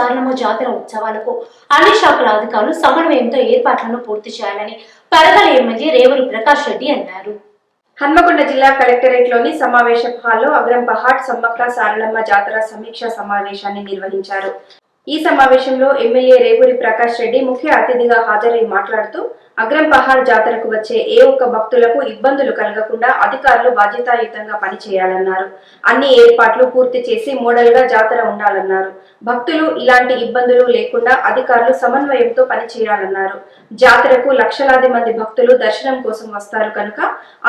సారలమ్మ జాతర ఉత్సవాలకు అన్ని శాఖల అధికారులు సమన్వయంతో ఏర్పాట్లను పూర్తి చేయాలని పరకాల ఎమ్మెల్యే రేవూరి ప్రకాష్ రెడ్డి అన్నారు. హన్మకొండ జిల్లా కలెక్టరేట్లోని సమావేశ హాల్లో అగ్రం పహాడ్ సమ్మక్క సారలమ్మ జాతర సమీక్ష సమావేశాన్ని నిర్వహించారు. ఈ సమావేశంలో ఎమ్మెల్యే రేవూరి ప్రకాష్ రెడ్డి ముఖ్య అతిథిగా హాజరై మాట్లాడుతూ అగ్రంపహార్ జాతరకు వచ్చే ఏ ఒక్క భక్తులకు ఇబ్బందులు కలగకుండా అధికారులు బాధ్యతాయుతంగా పనిచేయాలన్నారు. అన్ని ఏర్పాట్లు పూర్తి చేసి మోడల్గా జాతర ఉండాలన్నారు. భక్తులు ఇలాంటి ఇబ్బందులు లేకుండా అధికారులు సమన్వయంతో పనిచేయాలన్నారు. జాతరకు లక్షలాది మంది భక్తులు దర్శనం కోసం వస్తారు కనుక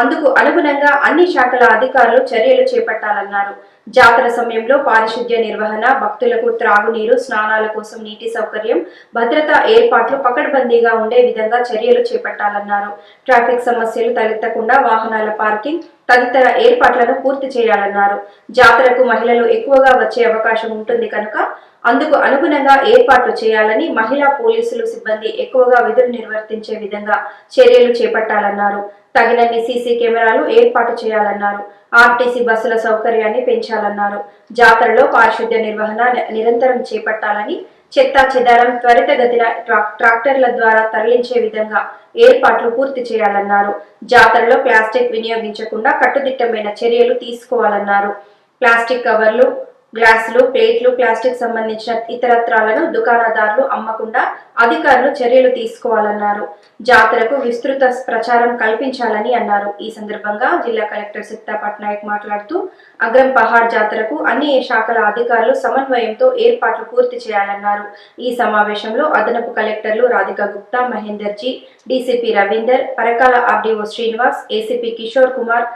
అందుకు అనుగుణంగా అన్ని శాఖల అధికారులు చర్యలు చేపట్టాలన్నారు. జాతర సమయంలో పారిశుద్ధ్య నిర్వహణ భక్తులకు త్రాగునీరు స్నానాల కోసం నీటి సౌకర్యం భద్రతా ఏర్పాట్లు పకడ్బందీగా ఉండే విధంగా చర్యలు చేపట్టాలన్నారు. ట్రాఫిక్ సమస్యలు తలెత్తకుండా వాహనాల పార్కింగ్ తదితర ఏర్పాట్లను పూర్తి చేయాలన్నారు. జాతరకు మహిళలు ఎక్కువగా వచ్చే అవకాశం ఉంటుంది కనుక అందుకు అనుగుణంగా ఏర్పాట్లు చేయాలని మహిళా పోలీసులు సిబ్బంది ఎక్కువగా విధులు నిర్వర్తించే విధంగా చర్యలు చేపట్టాలన్నారు. తగినన్ని సీసీ కెమెరాలు ఏర్పాటు చేయాలన్నారు. ఆర్టీసీ బస్సుల సౌకర్యాన్ని పెంచాలన్నారు. జాతరలో పారిశుద్ధ్య నిర్వహణ నిరంతరం చేపట్టాలని చెత్త చెదారం త్వరితగతిన ట్రా- ట్రాక్టర్ల ద్వారా తరలించే విధంగా ఏర్పాట్లు పూర్తి చేయాలన్నారు. జాతరలో ప్లాస్టిక్ వినియోగించకుండా కట్టుదిట్టమైన చర్యలు తీసుకోవాలన్నారు. ప్లాస్టిక్ కవర్లు గ్లాసులు ప్లేట్లు ప్లాస్టిక్ సంబంధించిన ఇతరత్రాలను దుకాణదారులు అమ్మకుండా అధికారులు చర్యలు తీసుకోవాలన్నారు. జాతరకు విస్తృత ప్రచారం కల్పించాలని అన్నారు. ఈ సందర్భంగా జిల్లా కలెక్టర్ సిక్తా పట్నాయక్ మాట్లాడుతూ అగ్రం పహాడ్ జాతరకు అన్ని శాఖల అధికారులు సమన్వయంతో ఏర్పాట్లు పూర్తి చేయాలన్నారు. ఈ సమావేశంలో అదనపు కలెక్టర్లు Radhika Gupta Mahender ji DCP Ravinder Parakala RDO Srinivas ACP Kishore Kumar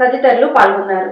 తదితరులు పాల్గొన్నారు.